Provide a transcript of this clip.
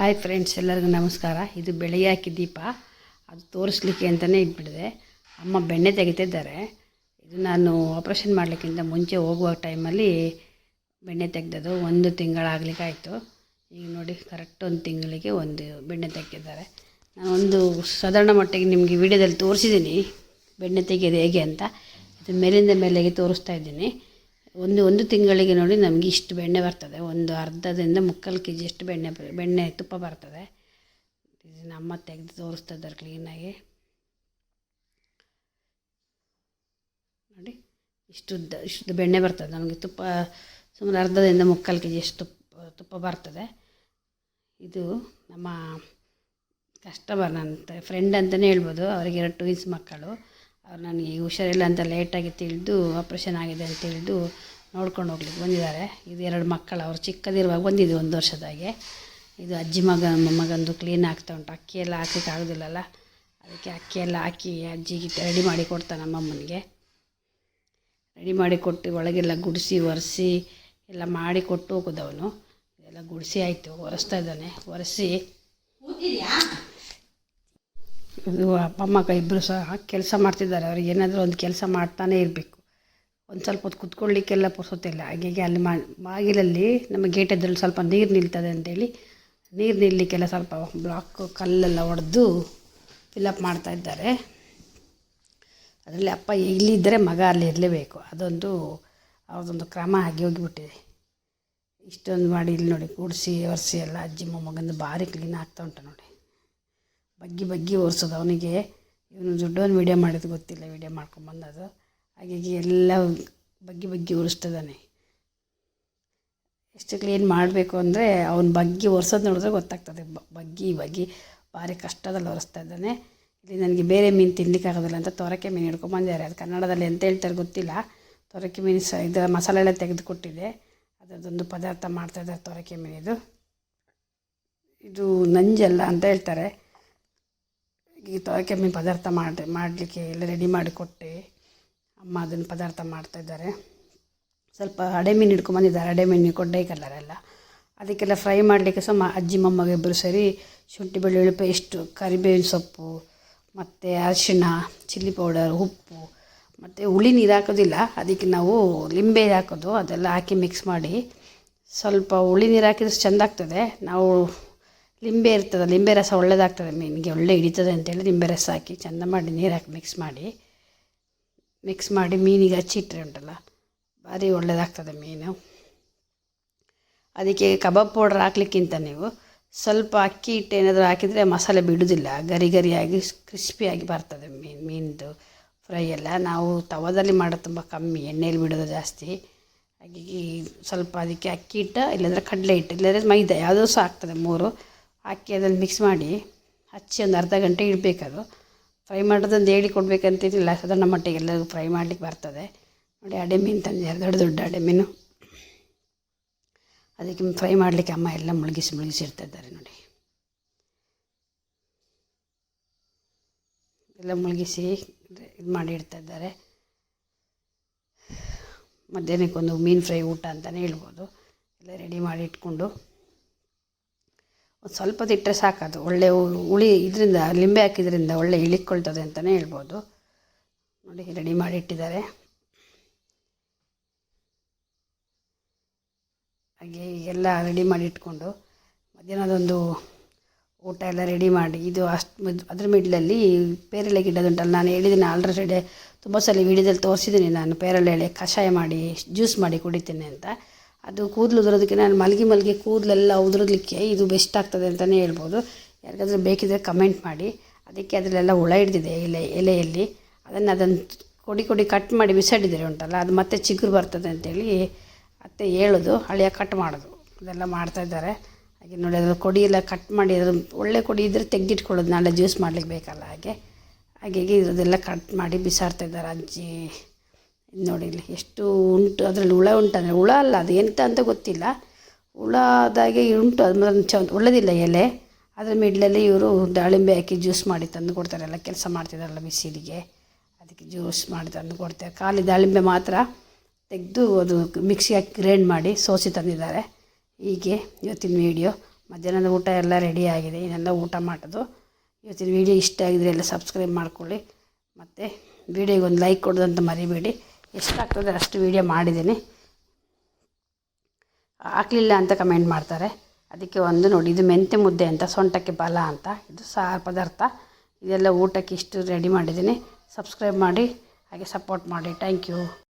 Hi friends ಎಲ್ಲರಿಗೂ ನಮಸ್ಕಾರ. ಇದು ಬೆಳಗ್ಗೆ ಹಾಕಿ ದೀಪ. ಅದು ತೋರಿಸ್ಲಿಕ್ಕೆ ಅಂತಲೇ ಇಟ್ಬಿಡಿದೆ ಅಮ್ಮ ಬೆಣ್ಣೆ ತೆಗಿತಿದ್ದಾರೆ. ಇದು ನಾನು ಆಪ್ರೇಷನ್ ಮಾಡಲಿಕ್ಕಿಂತ ಮುಂಚೆ ಹೋಗುವ ಟೈಮಲ್ಲಿ ಬೆಣ್ಣೆ ತೆಗೆದದು ಒಂದು ತಿಂಗಳಾಗಲಿಕ್ಕಾಯಿತು. ಈಗ ನೋಡಿ ಕರೆಕ್ಟ್ ಒಂದು ತಿಂಗಳಿಗೆ ಒಂದು ಬೆಣ್ಣೆ ತೆಗೆದಿದ್ದಾರೆ. ನಾನು ಒಂದು ಸಾಧಾರಣ ಮಟ್ಟಿಗೆ ನಿಮಗೆ ವಿಡಿಯೋದಲ್ಲಿ ತೋರಿಸಿದ್ದೀನಿ. ಬೆಣ್ಣೆ ತೆಗೆಯೋದು ಹೇಗೆ ಅಂತ. ಇದು ಮೇಲಿಂದ ಮೇಲೆಗೆ ತೋರಿಸ್ತಾ ಇದ್ದೀನಿ. ಒಂದು ಒಂದು ತಿಂಗಳಿಗೆ ನೋಡಿ ನಮಗೆ ಇಷ್ಟು ಬೆಣ್ಣೆ ಬರ್ತದೆ. ಒಂದು ಅರ್ಧದಿಂದ ಮುಕ್ಕಾಲು ಕೆ ಜಿಯಷ್ಟು ಬೆಣ್ಣೆ ಬೆಣ್ಣೆ ತುಪ್ಪ ಬರ್ತದೆ. ನಮ್ಮ ತೆಗೆದು ತೋರಿಸ್ತಾ ಇದ್ದಾರೆ ಕ್ಲೀನಾಗಿ ನೋಡಿ, ಇಷ್ಟು ಉದ್ದ ಇಷ್ಟು ಬೆಣ್ಣೆ ಬರ್ತದೆ. ನಮಗೆ ತುಪ್ಪ, ಸುಮಾರು ಅರ್ಧದಿಂದ ಮುಕ್ಕಾಲು ಕೆ ಜಿಯಷ್ಟು ತುಪ್ಪ ತುಪ್ಪ ಬರ್ತದೆ. ಇದು ನಮ್ಮ ಕಸ್ಟಮರ್ ನನ್ನ ಫ್ರೆಂಡ್ ಅಂತಲೇ ಹೇಳ್ಬೋದು. ಅವರಿಗೆ ಎರಡು ಟ್ವಿನ್ಸ್ ಮಕ್ಕಳು. ಅವ್ರು ನನಗೆ ಹುಷಾರಿಲ್ಲ ಅಂತ ಲೇಟಾಗಿ ತಿಳಿದು ಆಪ್ರೇಷನ್ ಆಗಿದೆ ಅಂತ ತಿಳಿದು ನೋಡ್ಕೊಂಡು ಹೋಗ್ಲಿಕ್ಕೆ ಬಂದಿದ್ದಾರೆ. ಇದು ಎರಡು ಮಕ್ಕಳು, ಅವ್ರು ಚಿಕ್ಕದಿರುವಾಗ ಬಂದಿದ್ದು ಒಂದು ವರ್ಷದಾಗೆ. ಇದು ಅಜ್ಜಿ ಮಗ, ಮಗಂದು ಕ್ಲೀನ್ ಆಗ್ತಾ ಉಂಟು. ಅಕ್ಕಿಯೆಲ್ಲ ಹಾಕ್ಲಿಕ್ಕೆ ಆಗೋದಿಲ್ಲಲ್ಲ. ಅದಕ್ಕೆ ಅಕ್ಕಿಯೆಲ್ಲ ಹಾಕಿ ಅಜ್ಜಿಗೆ ರೆಡಿ ಮಾಡಿ ಕೊಡ್ತಾನೆ ನಮ್ಮಮ್ಮನಿಗೆ. ರೆಡಿ ಮಾಡಿ ಕೊಟ್ಟು ಒಳಗೆಲ್ಲ ಗುಡಿಸಿ, ಒರೆಸಿ, ಎಲ್ಲ ಮಾಡಿ ಕೊಟ್ಟು ಹೋಗೋದವನು. ಎಲ್ಲ ಗುಡಿಸಿ ಆಯಿತು, ಒರೆಸ್ತಾ ಇದ್ದಾನೆ. ಒರೆಸಿ. ಇದು ಅಪ್ಪ, ಅಮ್ಮ ಇಬ್ಬರು ಸಹ ಕೆಲಸ ಮಾಡ್ತಿದ್ದಾರೆ. ಅವ್ರಿಗೆ ಏನಾದರೂ ಒಂದು ಕೆಲಸ ಮಾಡ್ತಾನೆ ಇರಬೇಕು. ಒಂದು ಸ್ವಲ್ಪ ಹೊತ್ತು ಕುತ್ಕೊಳ್ಳಿಕ್ಕೆಲ್ಲ ಪುರ್ಸೊತ್ತಿಲ್ಲ ಹಾಗಾಗಿ ಅಲ್ಲಿ ಮಾ, ಬಾಗಿಲಲ್ಲಿ ನಮ್ಮ ಗೇಟ್ ಎದ್ರಲ್ಲಿ ಸ್ವಲ್ಪ ನೀರು ನಿಲ್ತದೆ ಅಂತೇಳಿ, ನೀರು ನಿಲ್ಲಲಿಕ್ಕೆಲ್ಲ ಸ್ವಲ್ಪ ಬ್ಲಾಕ್ ಕಲ್ಲೆಲ್ಲ ಒಡೆದು ಫಿಲಪ್ ಮಾಡ್ತಾ ಇದ್ದಾರೆ. ಅದರಲ್ಲಿ ಅಪ್ಪ ಇಲ್ಲಿದ್ದರೆ ಮಗ ಅಲ್ಲಿ ಇರಲೇಬೇಕು. ಅದೊಂದು ಅವ್ರದ್ದೊಂದು ಕ್ರಮ ಆಗಿ ಹೋಗಿಬಿಟ್ಟಿದೆ. ಇಷ್ಟೊಂದು ಮಾಡಿ ಇಲ್ಲಿ ನೋಡಿ, ಕೂಡಿಸಿ, ಒರೆಸಿ ಎಲ್ಲ ಅಜ್ಜಿ, ಮೊಮ್ಮಗಂದು ಭಾರಿ ಕ್ಲೀನ್ ಆಗ್ತಾ ಉಂಟು ನೋಡಿ. ಬಗ್ಗಿ ಬಗ್ಗಿ ಒರೆಸೋದು ಅವನಿಗೆ ಇವನು ದೊಡ್ಡವನು ವೀಡಿಯೋ ಮಾಡಿದ್ದು ಗೊತ್ತಿಲ್ಲ ವೀಡಿಯೋ ಮಾಡ್ಕೊಂಬಂದದು ಹಾಗಾಗಿ ಎಲ್ಲ ಬಗ್ಗಿ ಬಗ್ಗಿ ಒರೆಸ್ತಿದ್ದಾನೆ ಎಷ್ಟು ಕ್ಲೀನ್ ಮಾಡಬೇಕು ಅಂದರೆ ಅವನು ಬಗ್ಗಿ ಒರೆಸೋದು ನೋಡಿದ್ರೆ ಗೊತ್ತಾಗ್ತದೆ. ಬಗ್ಗಿ ಬಗ್ಗಿ ಭಾರಿ ಕಷ್ಟದಲ್ಲಿ ಒರೆಸ್ತಾ ಇದ್ದಾನೆ. ಇಲ್ಲಿ ನನಗೆ ಬೇರೆ ಮೀನು ತಿನ್ಲಿಕ್ಕೆ ಆಗೋದಿಲ್ಲ ಅಂತ ತೊರಕೆ ಮೀನು ಹಿಡ್ಕೊಂಬಂದಿದ್ದಾರೆ. ಅದು ಕನ್ನಡದಲ್ಲಿ ಎಂತ ಹೇಳ್ತಾರೆ ಗೊತ್ತಿಲ್ಲ. ತೊರಕೆ ಮೀನು ಸಹ ಇದು ಮಸಾಲೆ ಎಲ್ಲ ತೆಗೆದುಕೊಟ್ಟಿದೆ. ಅದರದ್ದೊಂದು ಪದಾರ್ಥ ಮಾಡ್ತಾಯಿದ್ದಾರೆ ತೊರಕೆ ಮೀನಿದು ಇದು ನಂಜಲ್ಲ ಅಂತ ಹೇಳ್ತಾರೆ. ಈ ತೊರಕೆ ಮೀನು ಪದಾರ್ಥ ಮಾಡಿ, ಮಾಡಲಿಕ್ಕೆ ಎಲ್ಲ ರೆಡಿ ಮಾಡಿ ಕೊಟ್ಟೆ. ಅಮ್ಮ ಅದನ್ನು ಪದಾರ್ಥ ಮಾಡ್ತಾಯಿದ್ದಾರೆ ಸ್ವಲ್ಪ ಅಡೆ ಮೀನು ಹಿಡ್ಕೊಂಬಂದಿದ್ದಾರೆ. ಅಡೆ ಮೀನು ಕೊಡ್ಡೈ ಕಲರ್ ಎಲ್ಲ. ಅದಕ್ಕೆಲ್ಲ ಫ್ರೈ ಮಾಡಲಿಕ್ಕೆ ಸಹ ಅಜ್ಜಿ, ಮೊಮ್ಮಗ ಇಬ್ಬರು ಸರಿ ಶುಂಠಿ, ಬೆಳ್ಳುಳ್ಳಿ ಪೇಸ್ಟು ಕರಿಬೇವಿನ ಸೊಪ್ಪು, ಮತ್ತು ಅರಿಶಿಣ ಚಿಲ್ಲಿ ಪೌಡರ್ ಉಪ್ಪು, ಮತ್ತು ಹುಳಿ ನೀರು ಹಾಕೋದಿಲ್ಲ. ಅದಕ್ಕೆ ನಾವು ಲಿಂಬೆ ಹಾಕೋದು. ಅದೆಲ್ಲ ಹಾಕಿ ಮಿಕ್ಸ್ ಮಾಡಿ ಸ್ವಲ್ಪ ಹುಳಿ ನೀರು ಹಾಕಿದ್ರೆ ಚೆಂದ ಆಗ್ತದೆ. ನಾವು ಲಿಂಬೆ ಇರ್ತದೆ, ಲಿಂಬೆ ರಸ ಒಳ್ಳೇದಾಗ್ತದೆ ಮೀನಿಗೆ ಒಳ್ಳೆ ಹಿಡಿತದೆ ಅಂತೇಳಿ ಲಿಂಬೆ ರಸ ಹಾಕಿ ಚೆಂದ ಮಾಡಿ ನೀರು ಹಾಕಿ ಮಿಕ್ಸ್ ಮಾಡಿ. ಮಿಕ್ಸ್ ಮಾಡಿ ಮೀನಿಗೆ ಹಚ್ಚಿಟ್ರೆ ಉಂಟಲ್ಲ, ಭಾರಿ ಒಳ್ಳೆಯದಾಗ್ತದೆ ಮೀನು ಅದಕ್ಕೆ ಕಬಾಬ್ ಪೌಡ್ರ್ ಹಾಕ್ಲಿಕ್ಕಿಂತ ನೀವು ಸ್ವಲ್ಪ ಅಕ್ಕಿ ಹಿಟ್ಟು ಏನಾದರೂ ಹಾಕಿದರೆ ಮಸಾಲೆ ಬಿಡೋದಿಲ್ಲ ಗರಿ ಗರಿಯಾಗಿ ಕ್ರಿಸ್ಪಿಯಾಗಿ ಬರ್ತದೆ ಮೀನು ಮೀನಿದು ಫ್ರೈ ಎಲ್ಲ. ನಾವು ತವದಲ್ಲಿ ಮಾಡೋದು ತುಂಬ ಕಮ್ಮಿ ಎಣ್ಣೆಯಲ್ಲಿ ಬಿಡೋದು ಜಾಸ್ತಿ. ಹಾಗಾಗಿ ಸ್ವಲ್ಪ ಅದಕ್ಕೆ ಅಕ್ಕಿ ಹಿಟ್ಟು, ಇಲ್ಲಾಂದರೆ ಕಡಲೆ ಹಿಟ್ಟು, ಇಲ್ಲಾಂದರೆ ಮೈದಾ, ಯಾವುದೋ ಸಹ ಆಗ್ತದೆ ಮೂರು. ಹಾಕಿ ಅದನ್ನು ಮಿಕ್ಸ್ ಮಾಡಿ ಹಚ್ಚಿ ಒಂದು ಅರ್ಧ ಗಂಟೆ ಇಡಬೇಕದು ಫ್ರೈ ಮಾಡೋದೊಂದು ಹೇಳಿ ಕೊಡಬೇಕಂತಿದ್ದಿಲ್ಲ ಸಾಧಾರಣ ಮಟ್ಟಿಗೆ ಎಲ್ಲರಿಗೂ ಫ್ರೈ ಮಾಡ್ಲಿಕ್ಕೆ ಬರ್ತದೆ. ನೋಡಿ ಅಡೆ ಮೀನು ತಂದಿದ್ದಾರೆ ದೊಡ್ಡ ದೊಡ್ಡ ಅಡೆ ಮೀನು. ಅದಕ್ಕೆ ಫ್ರೈ ಮಾಡಲಿಕ್ಕೆ ಅಮ್ಮ ಎಲ್ಲ ಮುಳುಗಿಸಿ ಮುಳುಗಿಸಿ ಇಡ್ತಾ ಇದ್ದಾರೆ ನೋಡಿ. ಎಲ್ಲ ಮುಳುಗಿಸಿ ಇದು ಮಾಡಿ ಇಡ್ತಾಯಿದ್ದಾರೆ ಮಧ್ಯಾಹ್ನಕ್ಕೊಂದು ಮೀನು ಫ್ರೈ ಊಟ ಅಂತಲೇ ಹೇಳ್ಬೋದು. ಎಲ್ಲ ರೆಡಿ ಮಾಡಿ ಇಟ್ಕೊಂಡು ಒಂದು ಸ್ವಲ್ಪ ಇಟ್ಟರೆ ಅದು. ಒಳ್ಳೆ ಉಳಿ ಇದರಿಂದ, ಲಿಂಬೆ ಹಾಕಿದ್ರಿಂದ ಒಳ್ಳೆ ಇಳಿಕೊಳ್ತದೆ ಅಂತಲೇ ಹೇಳ್ಬೋದು. ನೋಡಿ ರೆಡಿ ಮಾಡಿ ಇಟ್ಟಿದ್ದಾರೆ. ಹಾಗೆ ಎಲ್ಲ ರೆಡಿ ಮಾಡಿ ಇಟ್ಕೊಂಡು ಮಧ್ಯಾಹ್ನದೊಂದು ಊಟ ಎಲ್ಲ ರೆಡಿ ಮಾಡಿ, ಇದು ಅಷ್ಟು ಅದ್ರ ಮಿಡ್ಲಲ್ಲಿ ಪೇರಳೆ ಗಿಡದುಂಟಲ್ಲ ನಾನು ಹೇಳಿದ್ದೀನಿ ಆಲ್ರೆಡಿ ತುಂಬ ಸಲ ವಿಡಿಯೋದಲ್ಲಿ ತೋರಿಸಿದ್ದೀನಿ ನಾನು ಪೇರಳೆ ಎಲೆ ಕಷಾಯ ಮಾಡಿ ಜ್ಯೂಸ್ ಮಾಡಿ ಕುಡಿತೀನಿ ಅಂತ. ಅದು ಕೂದಲು ಉದುರೋದಕ್ಕೆ ನಾನು ಮಲಗಿ ಮಲಗಿ ಕೂದಲೆಲ್ಲ ಉದುರೋದಕ್ಕೆ ಇದು ಬೆಸ್ಟ್ ಆಗ್ತದೆ ಅಂತಲೇ ಹೇಳ್ಬೋದು. ಯಾರಿಗಾದರೂ ಬೇಕಿದ್ದರೆ ಕಮೆಂಟ್ ಮಾಡಿ. ಅದಕ್ಕೆ ಅದರಲ್ಲೆಲ್ಲ ಹುಳ ಹಿಡ್ದಿದೆ ಎಲೆ, ಎಲೆಯಲ್ಲಿ. ಅದನ್ನು ಅದನ್ನು ಕೊಡಿ ಕೊಡಿ ಕಟ್ ಮಾಡಿ ಬಿಸಾಡಿದರೆ ಉಂಟಲ್ಲ, ಅದು ಮತ್ತೆ ಚಿಗುರು ಬರ್ತದೆ ಅಂತೇಳಿ ಅತ್ತೆ ಹೇಳೋದು, ಹಳೆಯ ಕಟ್ ಮಾಡೋದು. ಅದೆಲ್ಲ ಮಾಡ್ತಾಯಿದ್ದಾರೆ ಹಾಗೆ ನೋಡಿ ಅದ್ರ ಕೊಡಿ ಎಲ್ಲ ಕಟ್ ಮಾಡಿ ಅದ್ರ ಒಳ್ಳೆ ಕೊಡಿ ಇದ್ದರೆ ತೆಗೆದಿಟ್ಕೊಳ್ಳೋದು, ನಾಳೆ ಜ್ಯೂಸ್ ಮಾಡ್ಲಿಕ್ಕೆ ಬೇಕಲ್ಲ ಹಾಗೆ. ಹಾಗಾಗಿ ಇದೆಲ್ಲ ಕಟ್ ಮಾಡಿ ಬಿಸಾಡ್ತಾ ಇದ್ದಾರೆ ಅಜ್ಜಿ. ನೋಡಿ ಇಲ್ಲಿ ಎಷ್ಟು ಉಂಟು, ಅದರಲ್ಲಿ ಹುಳ ಉಂಟಂದರೆ ಹುಳ ಅಲ್ಲ, ಅದು ಎಂತ ಅಂತ ಗೊತ್ತಿಲ್ಲ. ಹುಳ ಆದಾಗೆ ಉಂಟು, ಅದು ಚ ಒಳ್ಳೆದಿಲ್ಲ ಎಲೆ. ಅದ್ರ ಮಿಡ್ಲಲ್ಲಿ ಇವರು ದಾಳಿಂಬೆ ಹಾಕಿ ಜ್ಯೂಸ್ ಮಾಡಿ ತಂದು ಕೊಡ್ತಾರೆ, ಎಲ್ಲ ಕೆಲಸ ಮಾಡ್ತಿದ್ದಾರಲ್ಲ ಬಿಸಿಲಿಗೆ. ಅದಕ್ಕೆ ಜ್ಯೂಸ್ ಮಾಡಿ ತಂದು ಕೊಡ್ತಾರೆ. ಖಾಲಿ ದಾಳಿಂಬೆ ಮಾತ್ರ ತೆಗೆದು ಅದು ಮಿಕ್ಸಿ ಹಾಕಿ ಗ್ರೈಂಡ್ ಮಾಡಿ ಸೋಸಿ ತಂದಿದ್ದಾರೆ. ಹೀಗೆ ಇವತ್ತಿನ ವೀಡಿಯೋ. ಮಧ್ಯಾಹ್ನದ ಊಟ ಎಲ್ಲ ರೆಡಿ ಆಗಿದೆ, ಇನ್ನೆಲ್ಲ ಊಟ ಮಾಡೋದು ಇವತ್ತಿನ ವೀಡಿಯೋ ಇಷ್ಟ ಆಗಿದ್ರೆ ಎಲ್ಲ ಸಬ್ಸ್ಕ್ರೈಬ್ ಮಾಡ್ಕೊಳ್ಳಿ. ಮತ್ತು ವೀಡಿಯೋಗೆ ಒಂದು ಲೈಕ್ ಕೊಡೋದಂತ ಮರಿಬೇಡಿ. ಎಷ್ಟಾಗ್ತದೆ ಅಷ್ಟು ವೀಡಿಯೋ ಮಾಡಿದ್ದೀನಿ. ಹಾಕಲಿಲ್ಲ ಅಂತ ಕಮೆಂಟ್ ಮಾಡ್ತಾರೆ. ಅದಕ್ಕೆ ಒಂದು ನೋಡಿ, ಇದು ಮೆಂತೆ ಮುದ್ದೆ ಅಂತ, ಸೊಂಟಕ್ಕೆ ಬಲ ಅಂತ, ಇದು ಸಾರು ಪದಾರ್ಥ. ಇದೆಲ್ಲ ಊಟಕ್ಕೆ ಇಷ್ಟು ರೆಡಿ ಮಾಡಿದ್ದೀನಿ. ಸಬ್ಸ್ಕ್ರೈಬ್ ಮಾಡಿ, ಹಾಗೆ ಸಪೋರ್ಟ್ ಮಾಡಿ. Thank you